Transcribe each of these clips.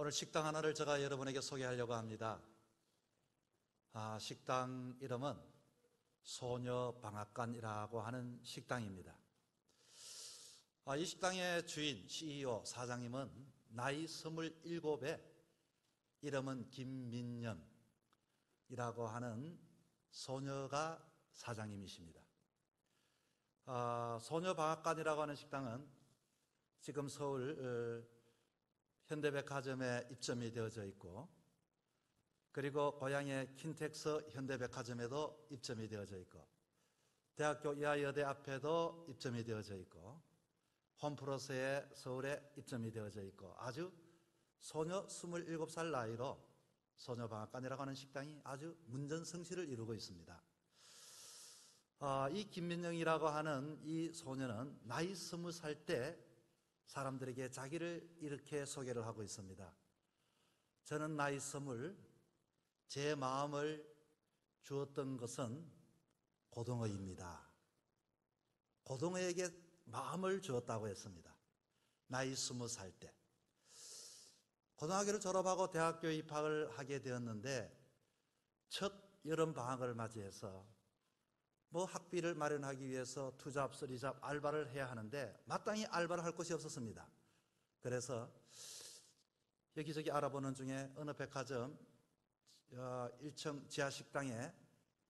오늘 식당 하나를 제가 여러분에게 소개하려고 합니다. 아, 식당 이름은 소녀방앗간이라고 하는 식당입니다. 아, 이 식당의 주인, CEO, 사장님은 나이 27에 이름은 김민영이라고 하는 소녀가 사장님이십니다. 아, 소녀방앗간이라고 하는 식당은 지금 서울 어, 현대백화점에 입점이 되어져 있고 그리고 고향의 킨텍스 현대백화점에도 입점이 되어져 있고 대학교 이하여대 앞에도 입점이 되어져 있고 홈플러스에 서울에 입점이 되어져 있고 아주 소녀 27살 나이로 소녀방앗간이라고 하는 식당이 아주 문전성시를 이루고 있습니다. 아, 이 김민영이라고 하는 이 소녀는 나이 스무 살 때 사람들에게 자기를 이렇게 소개를 하고 있습니다. 저는 나이 스물 제 마음을 주었던 것은 고등어입니다. 고등어에게 마음을 주었다고 했습니다. 나이 스무 살 때. 고등학교를 졸업하고 대학교 입학을 하게 되었는데 첫 여름 방학을 맞이해서 뭐 학비를 마련하기 위해서 투잡, 쓰리잡, 알바를 해야 하는데 마땅히 알바를 할 곳이 없었습니다. 그래서 여기저기 알아보는 중에 어느 백화점 1층 어, 지하 식당에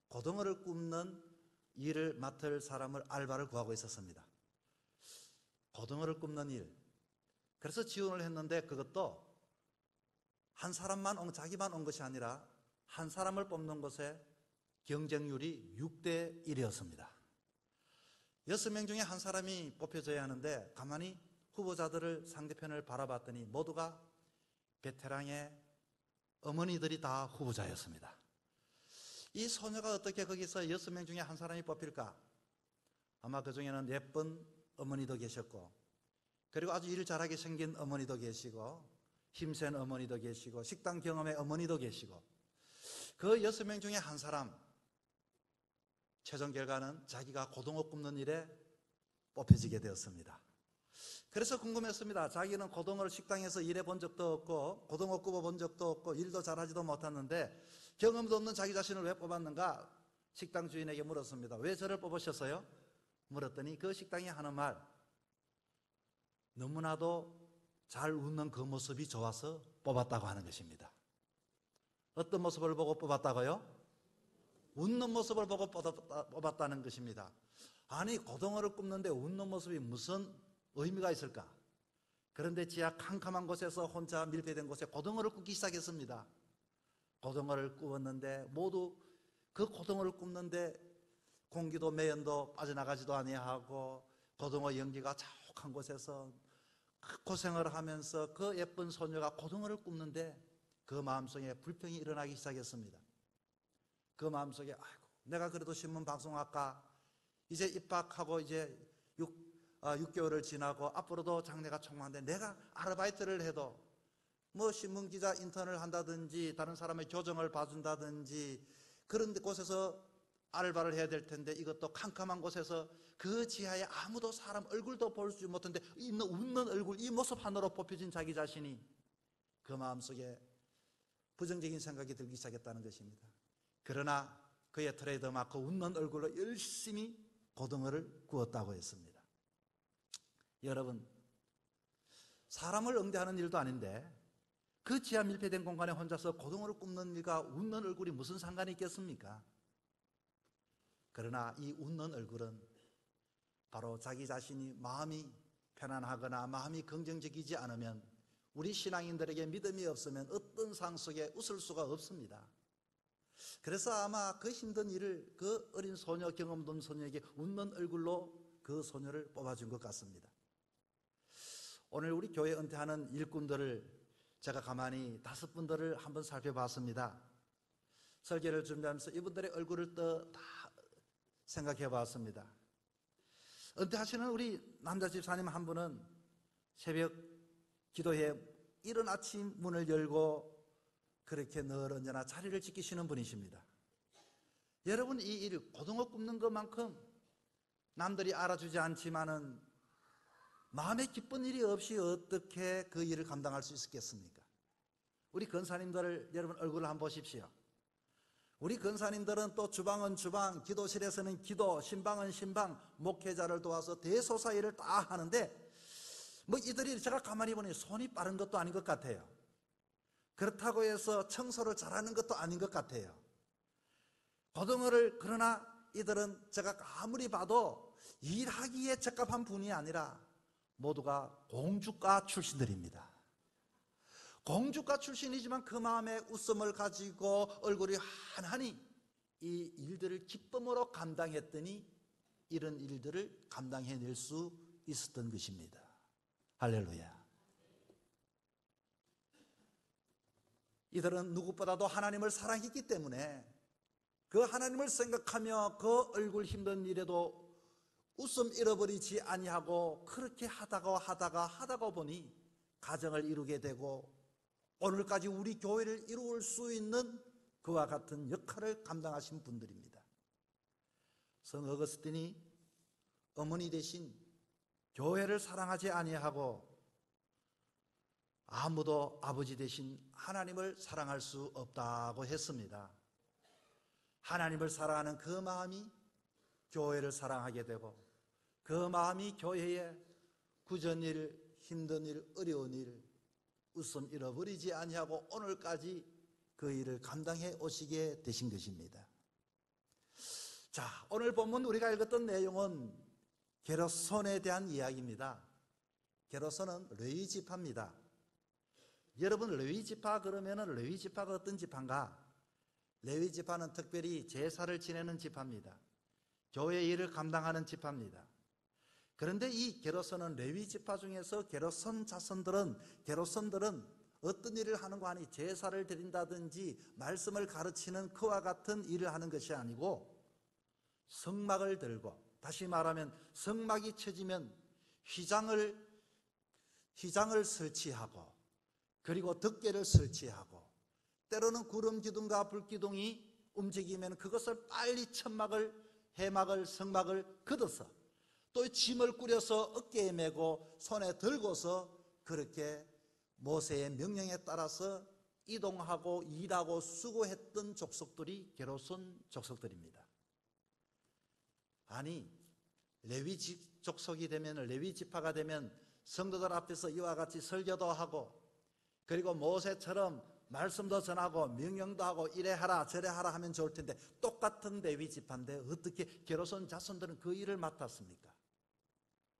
고등어를 굽는 일을 맡을 사람을 알바를 구하고 있었습니다. 고등어를 굽는 일. 그래서 지원을 했는데 그것도 한 사람만 온, 자기만 온 것이 아니라 한 사람을 뽑는 것에 경쟁률이 6대 1이었습니다. 6명 중에 한 사람이 뽑혀져야 하는데 가만히 후보자들을 상대편을 바라봤더니 모두가 베테랑의 어머니들이 다 후보자였습니다. 이 소녀가 어떻게 거기서 6명 중에 한 사람이 뽑힐까? 아마 그 중에는 예쁜 어머니도 계셨고, 그리고 아주 일 잘하게 생긴 어머니도 계시고, 힘센 어머니도 계시고, 식당 경험의 어머니도 계시고, 그 여섯 명 중에 한 사람, 최종 결과는 자기가 고등어 굽는 일에 뽑혀지게 되었습니다. 그래서 궁금했습니다. 자기는 고등어를 식당에서 일해 본 적도 없고, 고등어 굽어 본 적도 없고, 일도 잘하지도 못했는데, 경험도 없는 자기 자신을 왜 뽑았는가? 식당 주인에게 물었습니다. 왜 저를 뽑으셨어요? 물었더니 그 식당이 하는 말, 너무나도 잘 웃는 그 모습이 좋아서 뽑았다고 하는 것입니다. 어떤 모습을 보고 뽑았다고요? 웃는 모습을 보고 뽑았다는 것입니다. 아니 고등어를 굽는데 웃는 모습이 무슨 의미가 있을까? 그런데 지하 캄캄한 곳에서 혼자 밀폐된 곳에 고등어를 굽기 시작했습니다. 고등어를 구웠는데 모두 그 고등어를 굽는데 공기도 매연도 빠져나가지도 아니하고 고등어 연기가 자욱한 곳에서 고생을 하면서 그 예쁜 소녀가 고등어를 굽는데 그 마음속에 불평이 일어나기 시작했습니다. 그 마음속에 아이고 내가 그래도 신문 방송학과 이제 입학하고 이제 6, 어, 6개월을 지나고 앞으로도 장래가 촉망한데 내가 아르바이트를 해도 뭐 신문기자 인턴을 한다든지 다른 사람의 교정을 봐준다든지 그런 곳에서 알바를 해야 될 텐데 이것도 캄캄한 곳에서 그 지하에 아무도 사람 얼굴도 볼 수 못한데 있는 웃는 얼굴 이 모습 하나로 뽑혀진 자기 자신이 그 마음속에 부정적인 생각이 들기 시작했다는 것입니다. 그러나 그의 트레이드 마크 웃는 얼굴로 열심히 고등어를 구웠다고 했습니다. 여러분, 사람을 응대하는 일도 아닌데 그 지하 밀폐된 공간에 혼자서 고등어를 굽는 일과 웃는 얼굴이 무슨 상관이 있겠습니까? 그러나 이 웃는 얼굴은 바로 자기 자신이 마음이 편안하거나 마음이 긍정적이지 않으면 우리 신앙인들에게 믿음이 없으면 어떤 상 속에 웃을 수가 없습니다. 그래서 아마 그 힘든 일을 그 어린 소녀 경험 돈 소녀에게 웃는 얼굴로 그 소녀를 뽑아준 것 같습니다. 오늘 우리 교회 은퇴하는 일꾼들을 제가 가만히 다섯 분들을 한번 살펴봤습니다. 설계를 준비하면서 이분들의 얼굴을 또 다 생각해 봤습니다. 은퇴하시는 우리 남자 집사님 한 분은 새벽 기도회 이른 아침 문을 열고 그렇게 늘 언제나 자리를 지키시는 분이십니다. 여러분 이 일, 고등어 굽는 것만큼 남들이 알아주지 않지만은 마음에 기쁜 일이 없이 어떻게 그 일을 감당할 수 있겠습니까? 우리 근사님들 여러분 얼굴을 한번 보십시오. 우리 근사님들은 또 주방은 주방, 기도실에서는 기도, 신방은 신방, 목회자를 도와서 대소사 일을 다 하는데 뭐 이들이 제가 가만히 보니 손이 빠른 것도 아닌 것 같아요. 그렇다고 해서 청소를 잘하는 것도 아닌 것 같아요. 고등어를 그러나 이들은 제가 아무리 봐도 일하기에 적합한 분이 아니라 모두가 공주가 출신들입니다. 공주가 출신이지만 그 마음에 웃음을 가지고 얼굴이 환하니 이 일들을 기쁨으로 감당했더니 이런 일들을 감당해낼 수 있었던 것입니다. 할렐루야. 이들은 누구보다도 하나님을 사랑했기 때문에 그 하나님을 생각하며 그 얼굴 힘든 일에도 웃음 잃어버리지 아니하고 그렇게 하다가 하다가 하다가 보니 가정을 이루게 되고 오늘까지 우리 교회를 이루을 수 있는 그와 같은 역할을 감당하신 분들입니다. 성 어거스틴이 어머니 대신 교회를 사랑하지 아니하고 아무도 아버지 대신 하나님을 사랑할 수 없다고 했습니다. 하나님을 사랑하는 그 마음이 교회를 사랑하게 되고 그 마음이 교회에 구전 일, 힘든 일, 어려운 일, 웃음 잃어버리지 아니하고 오늘까지 그 일을 감당해 오시게 되신 것입니다. 자, 오늘 본문 우리가 읽었던 내용은 게로손에 대한 이야기입니다. 게로손은 레위 지파입니다. 여러분 레위 지파 그러면은 레위 지파가 어떤 지파인가? 레위 지파는 특별히 제사를 지내는 지파입니다. 교회 일을 감당하는 지파입니다. 그런데 이 게로선은 레위 지파 중에서 게로선 자손들은 게로선들은 어떤 일을 하는 거 아니 제사를 드린다든지 말씀을 가르치는 그와 같은 일을 하는 것이 아니고 성막을 들고 다시 말하면 성막이 쳐지면 휘장을 휘장을 설치하고 그리고 덮개를 설치하고 때로는 구름 기둥과 불 기둥이 움직이면 그것을 빨리 천막을 해막을 성막을 걷어서 또 짐을 꾸려서 어깨에 메고 손에 들고서 그렇게 모세의 명령에 따라서 이동하고 일하고 수고했던 족속들이 게로손 족속들입니다. 아니 레위 족속이 되면 레위 지파가 되면 성도들 앞에서 이와 같이 설교도 하고 그리고 모세처럼 말씀도 전하고 명령도 하고 이래 하라 저래 하라 하면 좋을 텐데 똑같은 레위 지파인데 어떻게 게로손 자손들은 그 일을 맡았습니까?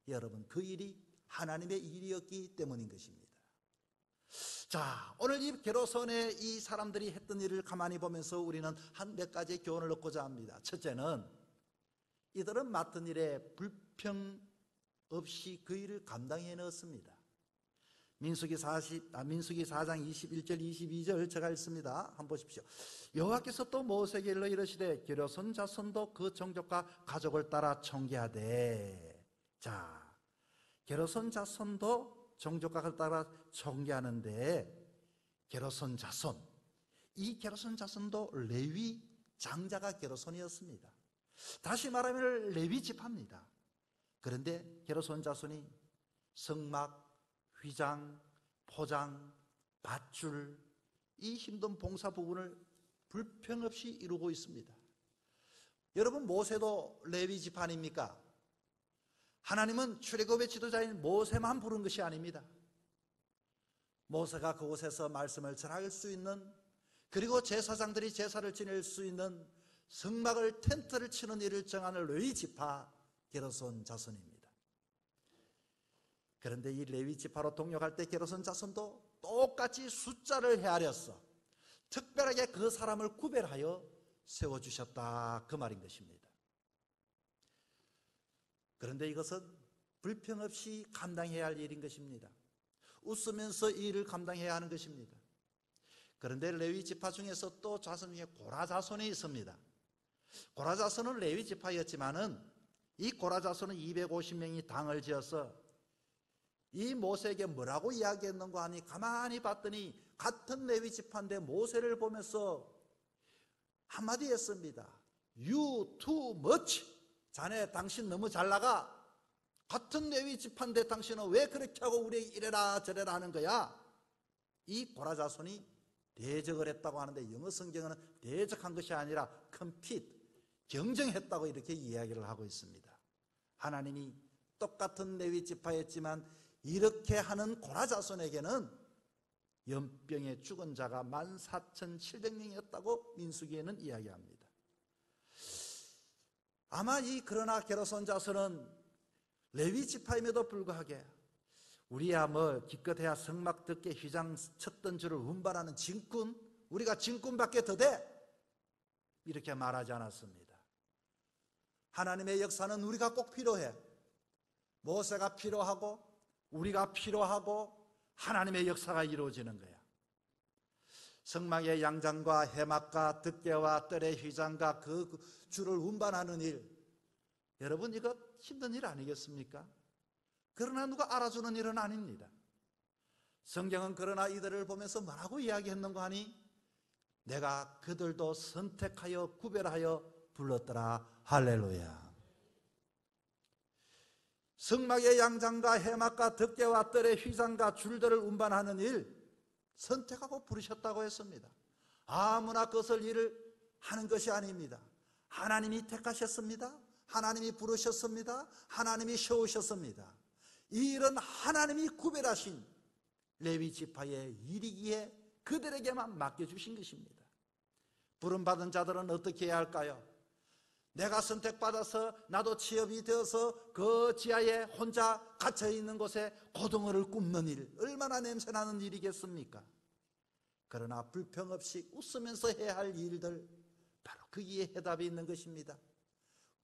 여러분 그 일이 하나님의 일이었기 때문인 것입니다. 자, 오늘 이 게로선의 이 사람들이 했던 일을 가만히 보면서 우리는 한 몇 가지 교훈을 얻고자 합니다. 첫째는 이들은 맡은 일에 불평 없이 그 일을 감당해 넣었습니다. 민수기 40, 아, 민수기 4장 21절 22절 제가 읽습니다. 한번 보십시오. 여호와께서 또 모세에게 일러 이르시되 게로선 자손도 그 종족과 가족을 따라 청계하되 자 게로선 자손도 종족각을 따라 청계하는데 게로선 자손 이 게로선 자손도 레위 장자가 게로손이었습니다. 다시 말하면 레위 지파입니다. 그런데 게로손 자손이 성막 휘장, 포장, 밧줄 이 힘든 봉사 부분을 불평 없이 이루고 있습니다. 여러분 모세도 레위 지파입니까? 하나님은 출애굽의 지도자인 모세만 부른 것이 아닙니다. 모세가 그곳에서 말씀을 전할 수 있는 그리고 제사장들이 제사를 지낼 수 있는 성막을 텐트를 치는 일을 정하는 레위 지파 게르손 자손입니다. 그런데 이 레위 지파로 동역할 때 게르손 자손도 똑같이 숫자를 헤아렸어. 특별하게 그 사람을 구별하여 세워 주셨다. 그 말인 것입니다. 그런데 이것은 불평 없이 감당해야 할 일인 것입니다. 웃으면서 이 일을 감당해야 하는 것입니다. 그런데 레위 지파 중에서 또 자손 중에 고라 자손이 있습니다. 고라 자손은 레위 지파였지만은 이 고라 자손은 250명이 당을 지어서 이 모세에게 뭐라고 이야기했는가 하니 가만히 봤더니 같은 레위 지파인데 모세를 보면서 한마디 했습니다. You too much. 자네 당신 너무 잘 나가. 같은 레위 지파인데 당신은 왜 그렇게 하고 우리에게 이래라 저래라 하는 거야? 이 고라자손이 대적을 했다고 하는데 영어 성경은 대적한 것이 아니라 컴핏, 경쟁했다고 이렇게 이야기를 하고 있습니다. 하나님이 똑같은 레위 지파였지만 이렇게 하는 고라 자손에게는 연병에 죽은 자가 14,700명이었다고 민수기에는 이야기합니다. 아마 이 그러나 게르손 자손은 레위 지파임에도 불구하게 우리야 뭐 기껏해야 성막 듣게 휘장 쳤던 줄을 운반하는 진꾼 우리가 진꾼밖에 더 돼 이렇게 말하지 않았습니다. 하나님의 역사는 우리가 꼭 필요해. 모세가 필요하고 우리가 필요하고 하나님의 역사가 이루어지는 거야. 성막의 양장과 해막과 득대와 뜰의 휘장과 그 줄을 운반하는 일. 여러분 이거 힘든 일 아니겠습니까? 그러나 누가 알아주는 일은 아닙니다. 성경은 그러나 이들을 보면서 뭐라고 이야기했는가 하니 내가 그들도 선택하여 구별하여 불렀더라. 할렐루야. 성막의 양장과 해막과 덕계와 뜰의 휘장과 줄들을 운반하는 일 선택하고 부르셨다고 했습니다. 아무나 그것을 일을 하는 것이 아닙니다. 하나님이 택하셨습니다. 하나님이 부르셨습니다. 하나님이 세우셨습니다. 이 일은 하나님이 구별하신 레위 지파의 일이기에 그들에게만 맡겨 주신 것입니다. 부름 받은 자들은 어떻게 해야 할까요? 내가 선택받아서 나도 취업이 되어서 그 지하에 혼자 갇혀 있는 곳에 고등어를 굽는 일 얼마나 냄새나는 일이겠습니까? 그러나 불평 없이 웃으면서 해야 할 일들 바로 거기에 해답이 있는 것입니다.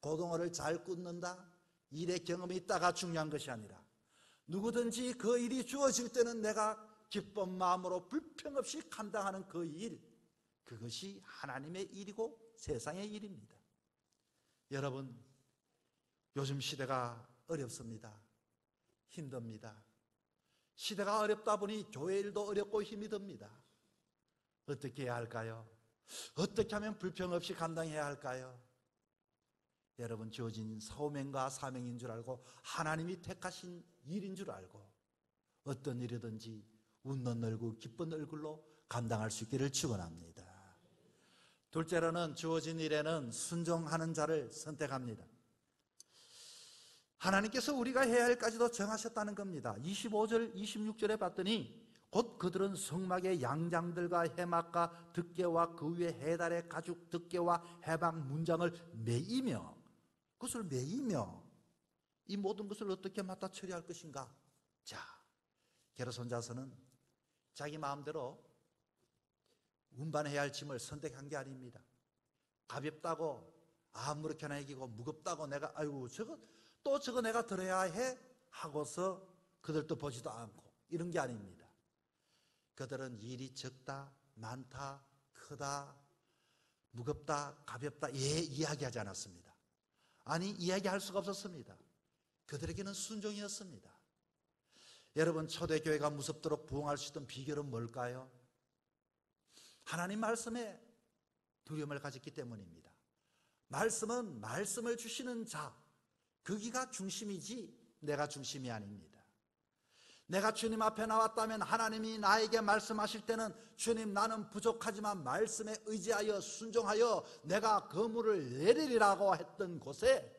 고등어를 잘 굽는다 일의 경험이 있다가 중요한 것이 아니라 누구든지 그 일이 주어질 때는 내가 기쁜 마음으로 불평 없이 감당하는 그 일, 그것이 하나님의 일이고 세상의 일입니다. 여러분, 요즘 시대가 어렵습니다. 힘듭니다. 시대가 어렵다 보니 교회 일도 어렵고 힘이 듭니다. 어떻게 해야 할까요? 어떻게 하면 불평 없이 감당해야 할까요? 여러분 주어진 사명과 사명인 줄 알고 하나님이 택하신 일인 줄 알고 어떤 일이든지 웃는 얼굴, 기쁜 얼굴로 감당할 수 있기를 축원합니다. 둘째로는 주어진 일에는 순종하는 자를 선택합니다. 하나님께서 우리가 해야 할까지도 정하셨다는 겁니다. 25절, 26절에 봤더니 곧 그들은 성막의 양장들과 해막과 득계와 그 위에 해달의 가죽 득계와 해방 문장을 매이며 그것을 매이며 이 모든 것을 어떻게 맡아 처리할 것인가? 자, 게르손 자서는 자기 마음대로 운반해야 할 짐을 선택한 게 아닙니다. 가볍다고 아무렇게나 이기고 무겁다고 내가 아이고 저거 또 저거 내가 들어야 해 하고서 그들도 보지도 않고 이런 게 아닙니다. 그들은 일이 적다, 많다, 크다, 무겁다, 가볍다 예 이야기하지 않았습니다. 아니 이야기할 수가 없었습니다. 그들에게는 순종이었습니다. 여러분 초대교회가 무섭도록 부흥할 수 있던 비결은 뭘까요? 하나님 말씀에 두려움을 가졌기 때문입니다. 말씀은 말씀을 주시는 자, 거기가 중심이지 내가 중심이 아닙니다. 내가 주님 앞에 나왔다면 하나님이 나에게 말씀하실 때는 주님 나는 부족하지만 말씀에 의지하여 순종하여 내가 거물을 내리리라고 했던 곳에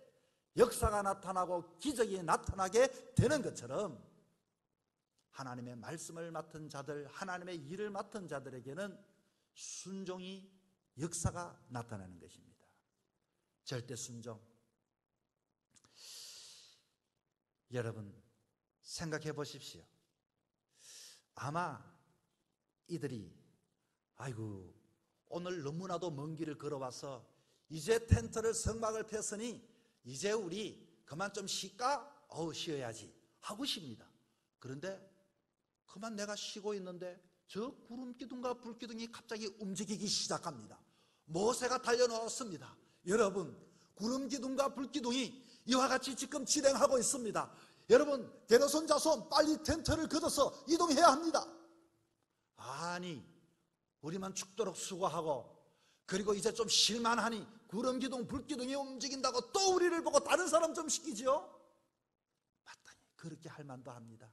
역사가 나타나고 기적이 나타나게 되는 것처럼 하나님의 말씀을 맡은 자들, 하나님의 일을 맡은 자들에게는 순종이 역사가 나타나는 것입니다. 절대 순종. 여러분, 생각해 보십시오. 아마 이들이, 아이고, 오늘 너무나도 먼 길을 걸어와서 이제 텐트를 성막을 폈으니 이제 우리 그만 좀 쉴까? 어우, 쉬어야지. 하고 쉽니다. 그런데 그만 내가 쉬고 있는데 저 구름 기둥과 불 기둥이 갑자기 움직이기 시작합니다. 모세가 달려나왔습니다. 여러분, 구름 기둥과 불 기둥이 이와 같이 지금 진행하고 있습니다. 여러분, 게르손 자손 빨리 텐트를 걷어서 이동해야 합니다. 아니, 우리만 죽도록 수고하고 그리고 이제 좀 실만하니 구름 기둥, 불 기둥이 움직인다고 또 우리를 보고 다른 사람 좀 시키죠? 마땅히 그렇게 할 만도 합니다.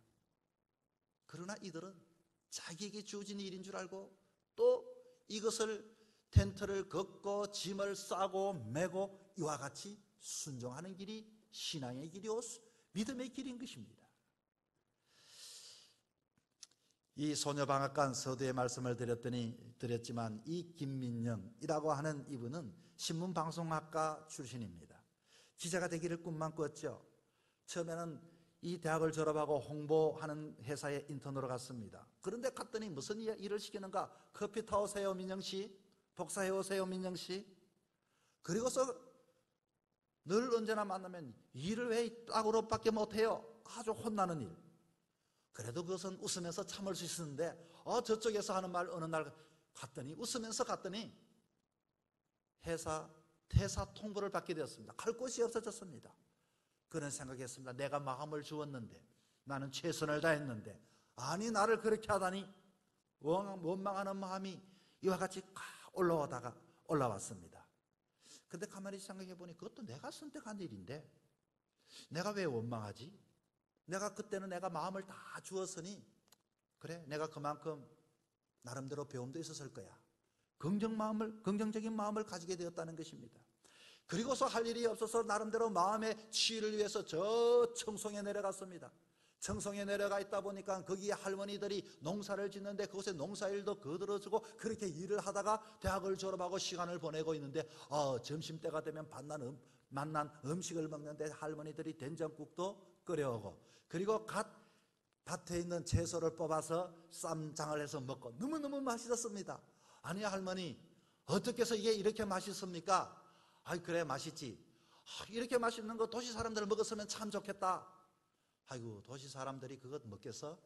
그러나 이들은 자기에게 주어진 일인 줄 알고 또 이것을 텐트를 걷고 짐을 싸고 메고 이와 같이 순종하는 길이 신앙의 길이요 믿음의 길인 것입니다. 이 소녀방앗간 서두에 말씀을 드렸더니 드렸지만 이 김민영이라고 하는 이분은 신문방송학과 출신입니다. 기자가 되기를 꿈만 꿨죠. 처음에는 이 대학을 졸업하고 홍보하는 회사에 인턴으로 갔습니다. 그런데 갔더니 무슨 일을 시키는가? 커피 타오세요, 민영 씨. 복사해 오세요, 민영 씨. 그리고서 늘 언제나 만나면 일을 왜 딱으로밖에 못해요? 아주 혼나는 일. 그래도 그것은 웃으면서 참을 수 있었는데, 어, 저쪽에서 하는 말 어느 날 갔더니, 웃으면서 갔더니, 회사, 퇴사 통보를 받게 되었습니다. 갈 곳이 없어졌습니다. 그런 생각했습니다. 내가 마음을 주었는데, 나는 최선을 다했는데, 아니, 나를 그렇게 하다니, 원망하는 마음이 이와 같이 올라오다가 올라왔습니다. 근데 가만히 생각해 보니 그것도 내가 선택한 일인데, 내가 왜 원망하지? 내가 그때는 내가 마음을 다 주었으니 그래 내가 그만큼 나름대로 배움도 있었을 거야. 긍정 마음을 긍정적인 마음을 가지게 되었다는 것입니다. 그리고서 할 일이 없어서 나름대로 마음의 치유를 위해서 저 청송에 내려갔습니다. 청송에 내려가 있다 보니까 거기에 할머니들이 농사를 짓는데 그곳에 농사일도 거들어주고 그렇게 일을 하다가 대학을 졸업하고 시간을 보내고 있는데 어, 점심때가 되면 만난, 음, 만난 음식을 먹는데 할머니들이 된장국도 끓여오고 그리고 갓 밭에 있는 채소를 뽑아서 쌈장을 해서 먹고 너무너무 맛있었습니다. 아니 할머니 어떻게 해서 이게 이렇게 맛있습니까? 아이 그래 맛있지. 아, 이렇게 맛있는 거 도시 사람들 먹었으면 참 좋겠다. 아이고 도시 사람들이 그것 먹겠어?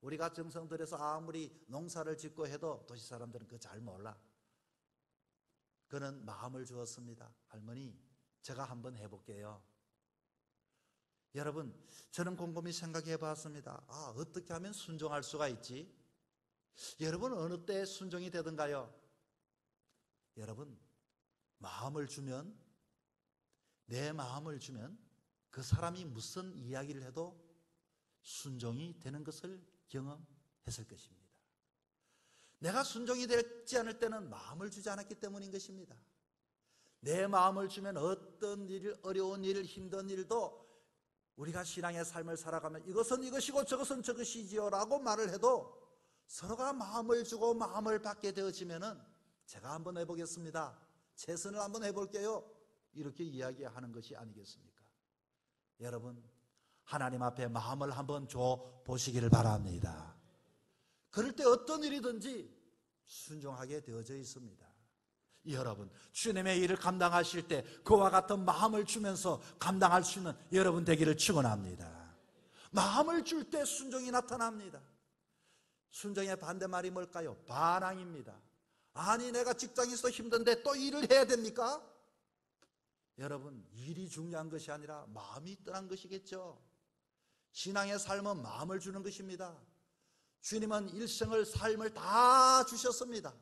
우리가 정성 들여서 아무리 농사를 짓고 해도 도시 사람들은 그거 잘 몰라. 그는 마음을 주었습니다. 할머니 제가 한번 해볼게요. 여러분, 저는 곰곰이 생각해 봤습니다. 아, 어떻게 하면 순종할 수가 있지? 여러분, 어느 때 순종이 되던가요? 여러분, 마음을 주면, 내 마음을 주면 그 사람이 무슨 이야기를 해도 순종이 되는 것을 경험했을 것입니다. 내가 순종이 되지 않을 때는 마음을 주지 않았기 때문인 것입니다. 내 마음을 주면 어떤 일, 어려운 일, 힘든 일도 우리가 신앙의 삶을 살아가면 이것은 이것이고 저것은 저것이지요 라고 말을 해도 서로가 마음을 주고 마음을 받게 되어지면은 제가 한번 해보겠습니다. 최선을 한번 해볼게요. 이렇게 이야기하는 것이 아니겠습니까? 여러분, 하나님 앞에 마음을 한번 줘 보시기를 바랍니다. 그럴 때 어떤 일이든지 순종하게 되어져 있습니다. 여러분, 주님의 일을 감당하실 때 그와 같은 마음을 주면서 감당할 수 있는 여러분 되기를 축원합니다. 마음을 줄 때 순종이 나타납니다. 순종의 반대말이 뭘까요? 반항입니다. 아니 내가 직장에서 힘든데 또 일을 해야 됩니까? 여러분, 일이 중요한 것이 아니라 마음이 떠난 것이겠죠. 신앙의 삶은 마음을 주는 것입니다. 주님은 일생을 삶을 다 주셨습니다.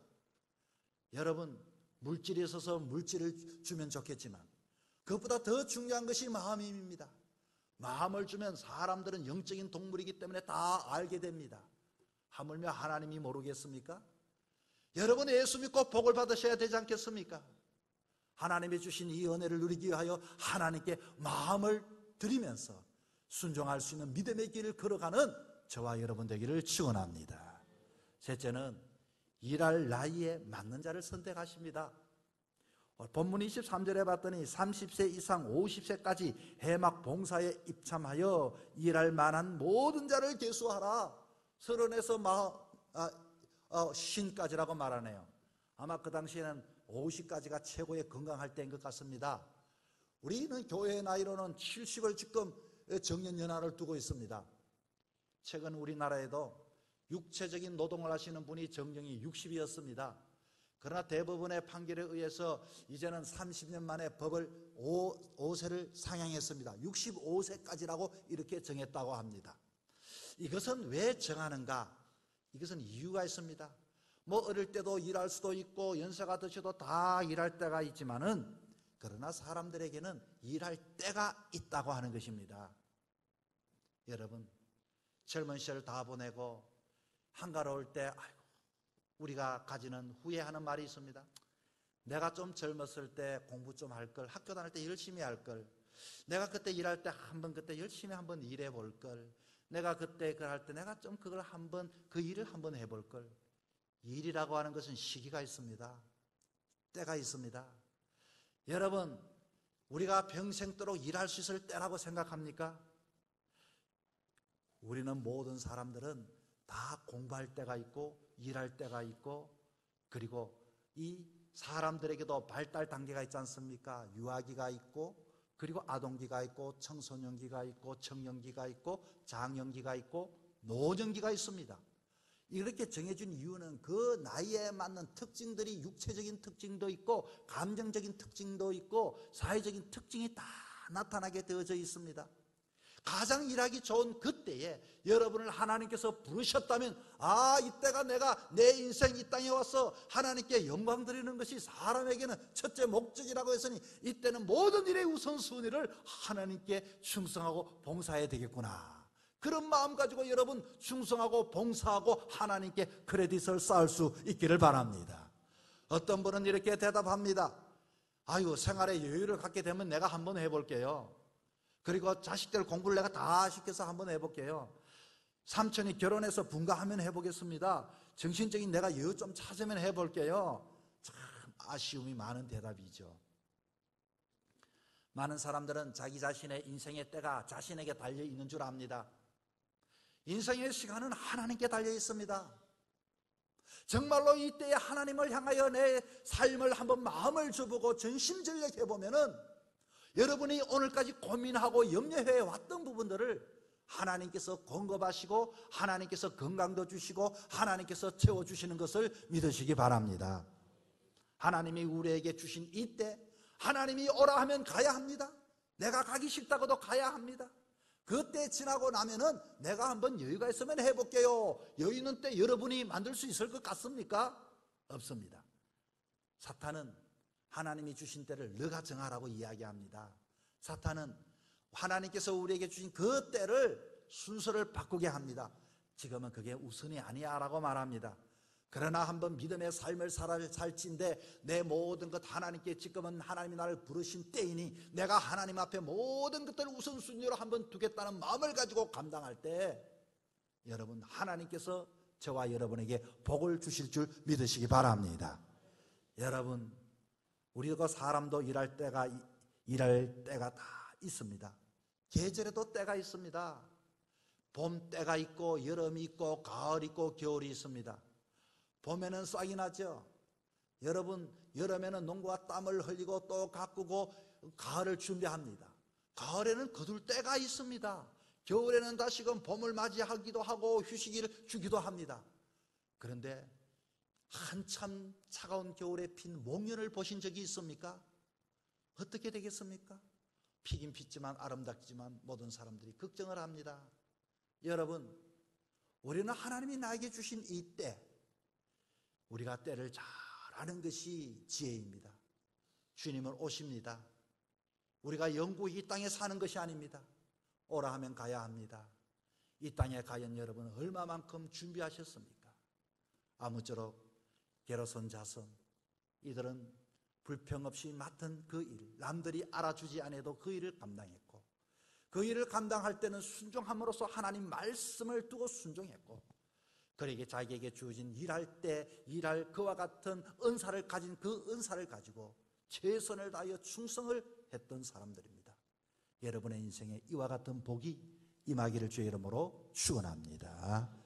여러분, 물질이 있어서 물질을 주면 좋겠지만 그것보다 더 중요한 것이 마음입니다. 마음을 주면 사람들은 영적인 동물이기 때문에 다 알게 됩니다. 하물며 하나님이 모르겠습니까? 여러분 예수 믿고 복을 받으셔야 되지 않겠습니까? 하나님이 주신 이 은혜를 누리기 위하여 하나님께 마음을 드리면서 순종할 수 있는 믿음의 길을 걸어가는 저와 여러분 되기를 축원합니다. 셋째는 일할 나이에 맞는 자를 선택하십니다. 어, 본문 23절에 봤더니 30세 이상 50세까지 해막 봉사에 입참하여 일할 만한 모든 자를 계수하라. 서른에서 마, 아, 어, 신까지라고 말하네요. 아마 그 당시에는 50까지가 최고의 건강할 때인 것 같습니다. 우리는 교회 나이로는 70을 지금 정년연화를 두고 있습니다. 최근 우리나라에도 육체적인 노동을 하시는 분이 정령이 60이었습니다. 그러나 대법원의 판결에 의해서 이제는 30년 만에 법을 5, 5세를 상향했습니다. 65세까지라고 이렇게 정했다고 합니다. 이것은 왜 정하는가? 이것은 이유가 있습니다. 뭐 어릴 때도 일할 수도 있고 연세가 드셔도 다 일할 때가 있지만은 그러나 사람들에게는 일할 때가 있다고 하는 것입니다. 여러분 젊은 시절 다 보내고 한가로울 때 아이고 우리가 가지는 후회하는 말이 있습니다. 내가 좀 젊었을 때 공부 좀 할 걸, 학교 다닐 때 열심히 할 걸, 내가 그때 일할 때 한번 그때 열심히 한번 일해 볼 걸, 내가 그때 그걸 할 때 내가 좀 그걸 한번 그 일을 한번 해볼 걸. 일이라고 하는 것은 시기가 있습니다. 때가 있습니다. 여러분, 우리가 평생도록 일할 수 있을 때라고 생각합니까? 우리는 모든 사람들은 다 공부할 때가 있고 일할 때가 있고 그리고 이 사람들에게도 발달 단계가 있지 않습니까? 유아기가 있고 그리고 아동기가 있고 청소년기가 있고 청년기가 있고 장년기가 있고 노년기가 있습니다. 이렇게 정해준 이유는 그 나이에 맞는 특징들이 육체적인 특징도 있고 감정적인 특징도 있고 사회적인 특징이 다 나타나게 되어져 있습니다. 가장 일하기 좋은 그때에 여러분을 하나님께서 부르셨다면 아 이때가 내가 내 인생 이 땅에 와서 하나님께 영광 드리는 것이 사람에게는 첫째 목적이라고 했으니 이때는 모든 일의 우선순위를 하나님께 충성하고 봉사해야 되겠구나 그런 마음 가지고 여러분 충성하고 봉사하고 하나님께 크레딧을 쌓을 수 있기를 바랍니다 어떤 분은 이렇게 대답합니다 아유 생활에 여유를 갖게 되면 내가 한번 해볼게요 그리고 자식들 공부를 내가 다 시켜서 한번 해볼게요. 삼촌이 결혼해서 분가하면 해보겠습니다. 정신적인 내가 여유 좀 찾으면 해볼게요. 참 아쉬움이 많은 대답이죠. 많은 사람들은 자기 자신의 인생의 때가 자신에게 달려 있는 줄 압니다. 인생의 시간은 하나님께 달려 있습니다. 정말로 이때에 하나님을 향하여 내 삶을 한번 마음을 줘보고 전심전력 해 보면은 여러분이 오늘까지 고민하고 염려해 왔던 부분들을 하나님께서 공급하시고 하나님께서 건강도 주시고 하나님께서 채워 주시는 것을 믿으시기 바랍니다. 하나님이 우리에게 주신 이때 하나님이 오라 하면 가야 합니다. 내가 가기 싫다고도 가야 합니다. 그때 지나고 나면은 내가 한번 여유가 있으면 해볼게요. 여유 있는 때 여러분이 만들 수 있을 것 같습니까? 없습니다. 사탄은 하나님이 주신 때를 너가 정하라고 이야기합니다. 사탄은 하나님께서 우리에게 주신 그 때를 순서를 바꾸게 합니다. 지금은 그게 우선이 아니야라고 말합니다. 그러나 한번 믿음의 삶을 살아 살지인데 내 모든 것 하나님께 지금은 하나님이 나를 부르신 때이니 내가 하나님 앞에 모든 것들을 우선순위로 한번 두겠다는 마음을 가지고 감당할 때 여러분 하나님께서 저와 여러분에게 복을 주실 줄 믿으시기 바랍니다. 여러분 우리가 사람도 일할 때가 일할 때가 다 있습니다. 계절에도 때가 있습니다. 봄 때가 있고 여름이 있고 가을 있고 겨울이 있습니다. 봄에는 싹이 나죠. 여러분 여름에는 농구와 땀을 흘리고 또 가꾸고 가을을 준비합니다. 가을에는 거둘 때가 있습니다. 겨울에는 다시금 봄을 맞이하기도 하고 휴식을 주기도 합니다. 그런데 한참 차가운 겨울에 핀 목련을 보신 적이 있습니까? 어떻게 되겠습니까? 피긴 피지만 아름답지만 모든 사람들이 걱정을 합니다. 여러분, 우리는 하나님이 나에게 주신 이 때, 우리가 때를 잘 아는 것이 지혜입니다. 주님은 오십니다. 우리가 영구히 이 땅에 사는 것이 아닙니다. 오라 하면 가야 합니다. 이 땅에 가연 여러분 얼마만큼 준비하셨습니까? 아무쪼록 게로선 자손 이들은 불평 없이 맡은 그 일, 남들이 알아주지 않아도 그 일을 감당했고 그 일을 감당할 때는 순종함으로써 하나님 말씀을 두고 순종했고 그에게 자기에게 주어진 일할 때 일할 그와 같은 은사를 가진 그 은사를 가지고 최선을 다하여 충성을 했던 사람들입니다. 여러분의 인생에 이와 같은 복이 임하기를 주의 이름으로 축원합니다.